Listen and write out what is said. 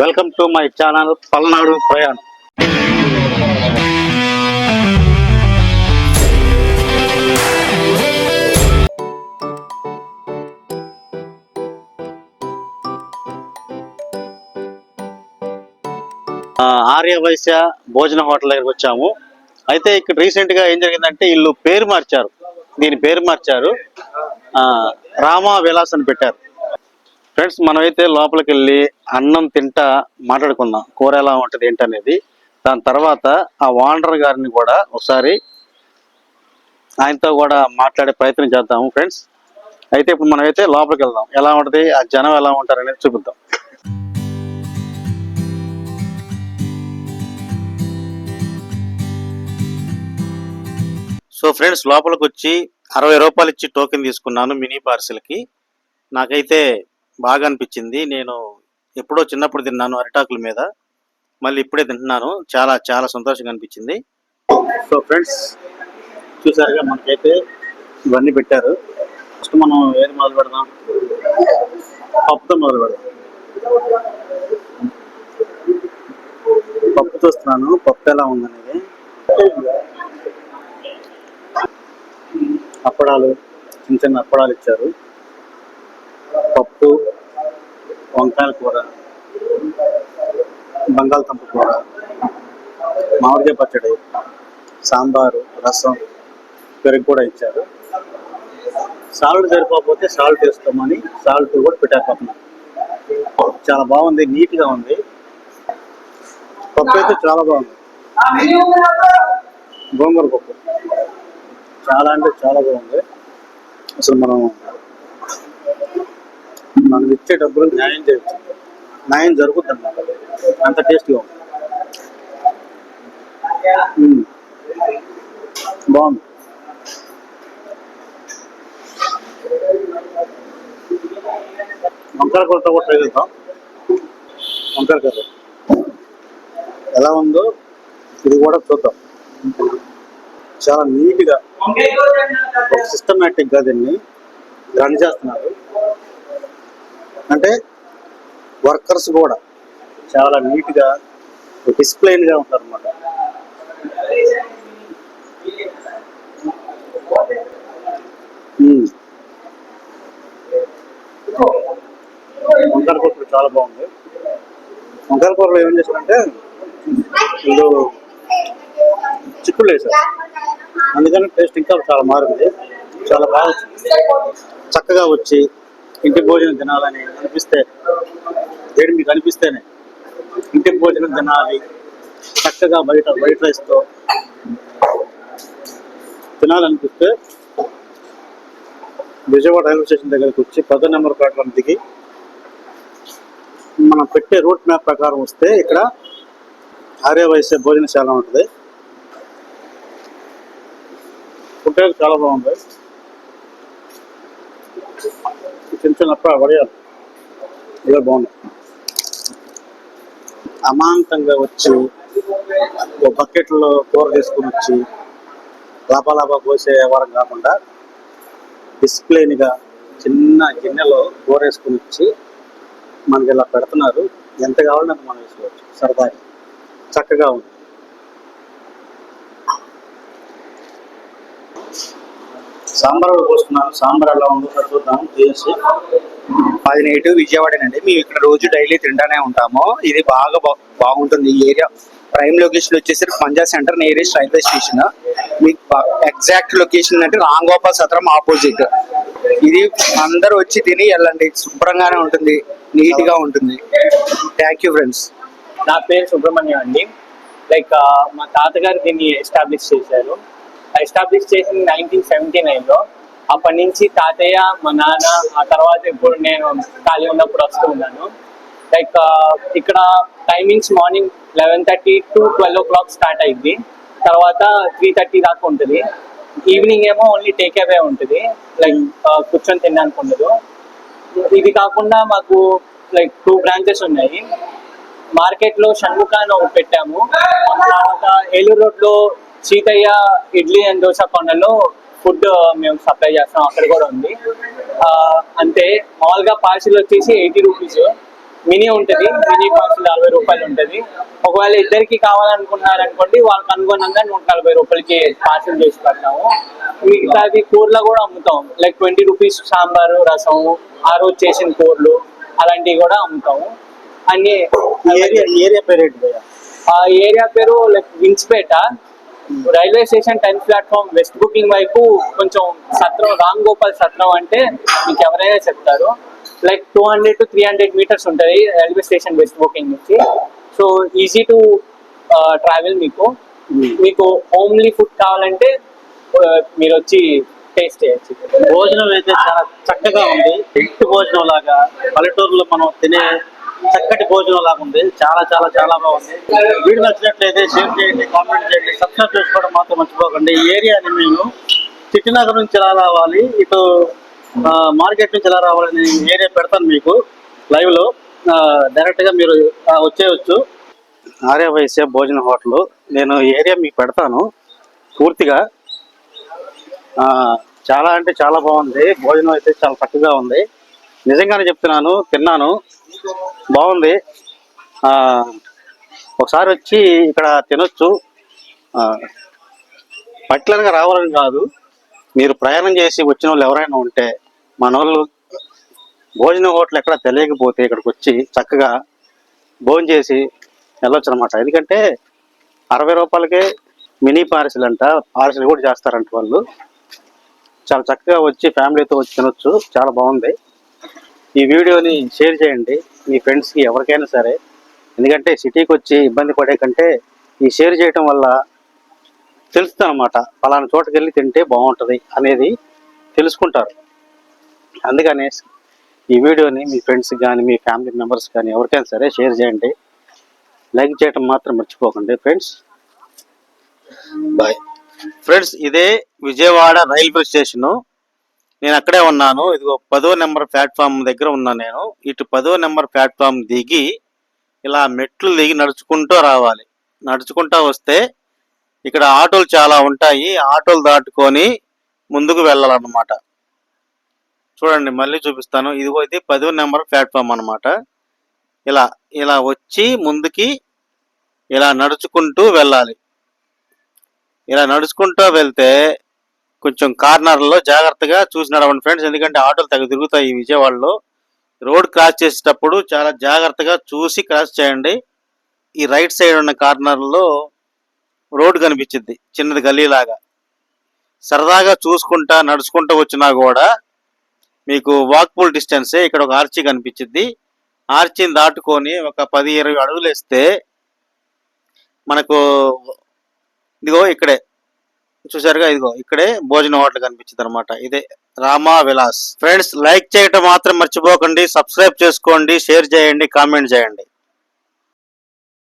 Welcome to my channel Palnadu ప్రయాణం ఆ, ఆర్య వైశ్య భోజన హోటల్ దగ్గరికి వచ్చాము. అయితే ఇక్కడ రీసెంట్గా ఏం జరిగిందంటే వీళ్ళు పేరు మార్చారు. దీని పేరు మార్చారు. ఆ, రామా విలాస్ అని పెట్టారు. ఫ్రెండ్స్ మనమైతే లోపలికి వెళ్ళి అన్నం తింటా మాట్లాడుకుందాం. కూర ఎలా ఉంటుంది ఏంటనేది. దాని తర్వాత ఆ వాండర్ గారిని కూడా ఒకసారి ఆయనతో కూడా మాట్లాడే ప్రయత్నం చేద్దాము ఫ్రెండ్స్ అయితే ఇప్పుడు మనమైతే లోపలికి వెళ్దాం ఎలా ఉంటుంది ఆ జనం ఎలా ఉంటారు అనేది చూపిద్దాం. సో ఫ్రెండ్స్ లోపలికి వచ్చి అరవై రూపాయలు ఇచ్చి టోకెన్ తీసుకున్నాను మినీ పార్సిల్కి నాకైతే బాగా అనిపించింది నేను ఎప్పుడో చిన్నప్పుడు తిన్నాను అరిటాకుల మీద. మళ్ళీ ఇప్పుడే తింటున్నాను. చాలా చాలా సంతోషంగా అనిపించింది. సో ఫ్రెండ్స్ చూసారుగా మనకైతే ఇవన్నీ పెట్టారు. ఫస్ట్ మనం ఏది మొదలు పెడదాం? పప్పుతో మొదలు పెడదాం. పప్పు చూస్తున్నాను. పప్పు ఎలా ఉందనేది. అప్పడాలు చిన్న చిన్న అప్పడాలు ఇచ్చారు. పప్పు వంకాయల కూర బంగాళదుంప కూర మామిడికాయ పచ్చడి సాంబారు రసం పెరుగు కూడా ఇచ్చారు. సాల్ట్ సరిపోకపోతే సాల్ట్ వేసుకోమని సాల్ట్ కూడా పెట్టారు పక్కన చాలా బాగుంది నీట్గా ఉంది. పప్పు అయితే చాలా బాగుంది. గోంగూర పప్పు. చాలా అంటే చాలా బాగుంది. అసలు మనం మనం ఇచ్చే డబ్బులు న్యాయం చేయొచ్చు. న్యాయం జరుగుతుంది అంత టేస్ట్గా బాగుంది. వంకాయ కూరతో కూడా ట్రై చేద్దాం. వంకాయ కర్రీ. ఎలా ఉందో ఇది కూడా చూద్దాం. చాలా నీట్గా ఒక సిస్టమేటిక్గా దీన్ని రన్ చేస్తున్నారు. అంటే వర్కర్స్ కూడా చాలా నీట్గా గా ఉంటారు అన్నమాట వంకాయ కూర చాలా బాగుంది. వంకాయ కూరలో ఏం చేశారంటే వీళ్ళు చిక్కులు వేశారు. అందుకని టేస్ట్ ఇంకా చాలా మారింది. చాలా బాగా వచ్చింది. చక్కగా వచ్చి ఇంటి భోజనం తినాలని అనిపిస్తే వేడి మీకు అనిపిస్తేనే ఇంటి భోజనం తినాలి చక్కగా బయట వైట్ రైస్తో తినాలనిపిస్తే విజయవాడ రైల్వే స్టేషన్ దగ్గరికి వచ్చి పదో నెంబర్ ప్లాట్ఫామ్ దిగి మనం పెట్టే రూట్ మ్యాప్ ప్రకారం వస్తే ఇక్కడ ఆర్య భోజనశాల ఉంటుంది. ఫుడ్ చాలా బాగుంది. చిన్న చిన్న పడేయాలి. ఇలా బాగున్నాయి అమాంతంగా వచ్చి ఒక బకెట్లో కూర తీసుకుని వచ్చి లాభా లాభా పోసే వ్యవహారం కాకుండా డిసిప్లైన్గా చిన్న గిన్నెలో కూర వేసుకుని వచ్చి మనకి ఇలా పెడుతున్నారు. ఎంత కావాలంటే మనం వేసుకోవచ్చు. సరదాగా. చక్కగా ఉంది. సాంబార్ కూడా పోస్తున్నాను సాంబార్ ఎలా ఉందో చూద్దాం. చేసి మాది నేటివ్ విజయవాడేనండి. మేము ఇక్కడ రోజు డైలీ తింటానే ఉంటాము. ఇది బాగా బాగుంటుంది. ఈ ఏరియా ప్రైమ్ లొకేషన్ వచ్చేసరికి Panja center nearest railway station. మీకు ఎగ్జాక్ట్ లొకేషన్ అంటే రాంగోపాల్ సత్రం ఆపోజిట్. ఇది అందరూ వచ్చి తిని వెళ్ళండి. శుభ్రంగానే ఉంటుంది. నీట్గా ఉంటుంది. థ్యాంక్ యూ ఫ్రెండ్స్ నా పేరు సుబ్రహ్మణ్యం అండి. లైక్ మా తాతగారు దీన్ని ఎస్టాబ్లిష్ చేశారు. ఎస్టాబ్లిష్ చేసింది నైన్టీన్ సెవెంటీ నైన్లో అప్పటి నుంచి తాతయ్య మా నాన్న ఆ తర్వాత ఇప్పుడు నేను ఖాళీ ఉన్నప్పుడు వస్తూ ఉన్నాను. లైక్ ఇక్కడ timings morning eleven thirty to twelve o'clock start అయింది. తర్వాత త్రీ థర్టీ దాకా ఉంటుంది. ఈవినింగ్ ఏమో ఓన్లీ టేక్ అవే ఉంటుంది. లైక్ కూర్చొని తినడానికి ఉండదు. ఇది కాకుండా మాకు లైక్ టూ బ్రాంచెస్ ఉన్నాయి. మార్కెట్లో షణ్ముఖ అని ఒకటి పెట్టాము. తర్వాత ఏలూరు రోడ్లో సీతయ్య ఇడ్లీ అండ్ దోశ కొండలో ఫుడ్ మేము సప్లై చేస్తాం. అక్కడ కూడా ఉంది. ఆ, అంతే మామూలుగా పార్సిల్ వచ్చేసి ఎయిటీ రూపీస్ మినీ ఉంటుంది. మినీ కాస్ట్ నలభై రూపాయలు ఉంటుంది. ఒకవేళ ఇద్దరికి కావాలనుకున్నారనుకోండి వాళ్ళకి అనుగుణంగా నూట నలభై రూపాయలకి పార్సల్ చేసి పెడతాము. మిగతాది కూరలో కూడా అమ్ముతాం. లైక్ ట్వంటీ రూపీస్ సాంబారు రసం ఆ రోజు చేసిన కూరలు అలాంటివి కూడా అమ్ముతాము. అన్ని ఏరియా ఏరియా పేరు ఏరియా పేరు like విన్స్పేట railway station tenth platform west booking వైపు కొంచెం సత్రం రామ్ గోపాల్ సత్రం అంటే మీకు ఎవరైనా చెప్తారు. Like two hundred to three hundred meters ఉంటుంది రైల్వే స్టేషన్ వెస్ట్ బుకింగ్ నుంచి. సో ఈజీ టు ట్రావెల్ మీకు. మీకు హోమ్లీ ఫుడ్ కావాలంటే మీరు వచ్చి టేస్ట్ చేయొచ్చు. భోజనం అయితే చాలా చక్కగా ఉంది. ఇంటి భోజనం లాగా. పల్లెటూరులో మనం తినే చక్కటి భోజనం లాగా ఉంది. చాలా చాలా చాలా బాగుంది. వీడియో నచ్చినట్లయితే షేర్ చేయండి కామెంట్ చేయండి సబ్స్క్రైబ్ చేసుకోవడం మాత్రం మర్చిపోకండి. ఈ ఏరియాని మేము చిట్టినగర్ నుంచి ఎలా రావాలి ఇటు మార్కెట్ నుంచి ఎలా రావాలని ఏరియా పెడతాను మీకు లైవ్లో డైరెక్ట్గా మీరు వచ్చేయచ్చు. ఆర్య వైశ్య భోజన హోటల్. నేను ఈ ఏరియా మీకు పెడతాను పూర్తిగా. చాలా అంటే చాలా బాగుంది. భోజనం అయితే చాలా చక్కగా ఉంది. నిజంగానే చెప్తున్నాను తిన్నాను. బాగుంది. ఒకసారి వచ్చి ఇక్కడ తినొచ్చు. పట్లనగా రావాలని కాదు. మీరు ప్రయాణం చేసి వచ్చిన వాళ్ళు ఎవరైనా ఉంటే మన వాళ్ళు భోజన హోటల్ ఎక్కడ తెలియకపోతే ఇక్కడికి వచ్చి చక్కగా భోజనం చేసి వెళ్ళొచ్చు అనమాట ఎందుకంటే అరవై రూపాయలకే మినీ పార్సిల్ అంట పార్సిల్ కూడా చేస్తారంట వాళ్ళు. చాలా చక్కగా వచ్చి ఫ్యామిలీతో వచ్చి తినొచ్చు. చాలా బాగుంది. ఈ వీడియోని షేర్ చేయండి మీ ఫ్రెండ్స్కి ఎవరికైనా సరే. ఎందుకంటే సిటీకి వచ్చి ఇబ్బంది పడే కంటే ఈ షేర్ చేయటం వల్ల తెలుస్తుంది అనమాట పలానా చోటుకి వెళ్ళి తింటే బాగుంటుంది అనేది తెలుసుకుంటారు. అందుకనే ఈ వీడియోని మీ ఫ్రెండ్స్కి కానీ మీ ఫ్యామిలీ మెంబర్స్ కానీ ఎవరికైనా సరే షేర్ చేయండి. లైక్ చేయటం మాత్రం మర్చిపోకండి ఫ్రెండ్స్. బాయ్. ఫ్రెండ్స్ ఇదే విజయవాడ రైల్వే స్టేషను. నేను అక్కడే ఉన్నాను. ఇదిగో పదో నెంబర్ ప్లాట్ఫామ్ దగ్గర ఉన్నాను నేను. ఇటు పదో నెంబర్ ప్లాట్ఫామ్ దిగి ఇలా మెట్లు దిగి నడుచుకుంటూ రావాలి. నడుచుకుంటూ వస్తే ఇక్కడ ఆటోలు చాలా ఉంటాయి. ఆటోలు దాటుకొని ముందుకు వెళ్ళాలన్నమాట. చూడండి మళ్ళీ చూపిస్తాను. ఇదిగో ఇది పదో నెంబర్ ప్లాట్ఫామ్ అన్నమాట. ఇలా ఇలా వచ్చి ముందుకి ఇలా నడుచుకుంటూ వెళ్ళాలి. ఇలా నడుచుకుంటూ వెళ్తే కొంచెం కార్నర్లో జాగ్రత్తగా చూసి నడవండి ఫ్రెండ్స్. ఎందుకంటే ఆటోలు తగ్గ తిరుగుతాయి విజయవాడలో. రోడ్ క్రాస్ చేసేటప్పుడు చాలా జాగ్రత్తగా చూసి క్రాస్ చేయండి. ఈ రైట్ సైడ్ ఉన్న కార్నర్లో రోడ్ కనిపించింది చిన్నది గల్లీలాగా. సరదాగా చూసుకుంటా నడుచుకుంటూ వచ్చినా కూడా మీకు వాక్ఫుల్ డిస్టెన్సే ఇక్కడ ఒక ఆర్చి కనిపించింది ఆర్చిని దాటుకొని ఒక పది ఇరవై అడుగులు వేస్తే మనకు ఇదిగో ఇక్కడే చూసారుగా ఇదిగో ఇక్కడే భోజన హోటల్ కనిపించింది అనమాట ఇదే రామా విలాస్. ఫ్రెండ్స్ లైక్ చేయటం మాత్రం మర్చిపోకండి సబ్స్క్రైబ్ చేసుకోండి షేర్ చేయండి కామెంట్ చేయండి.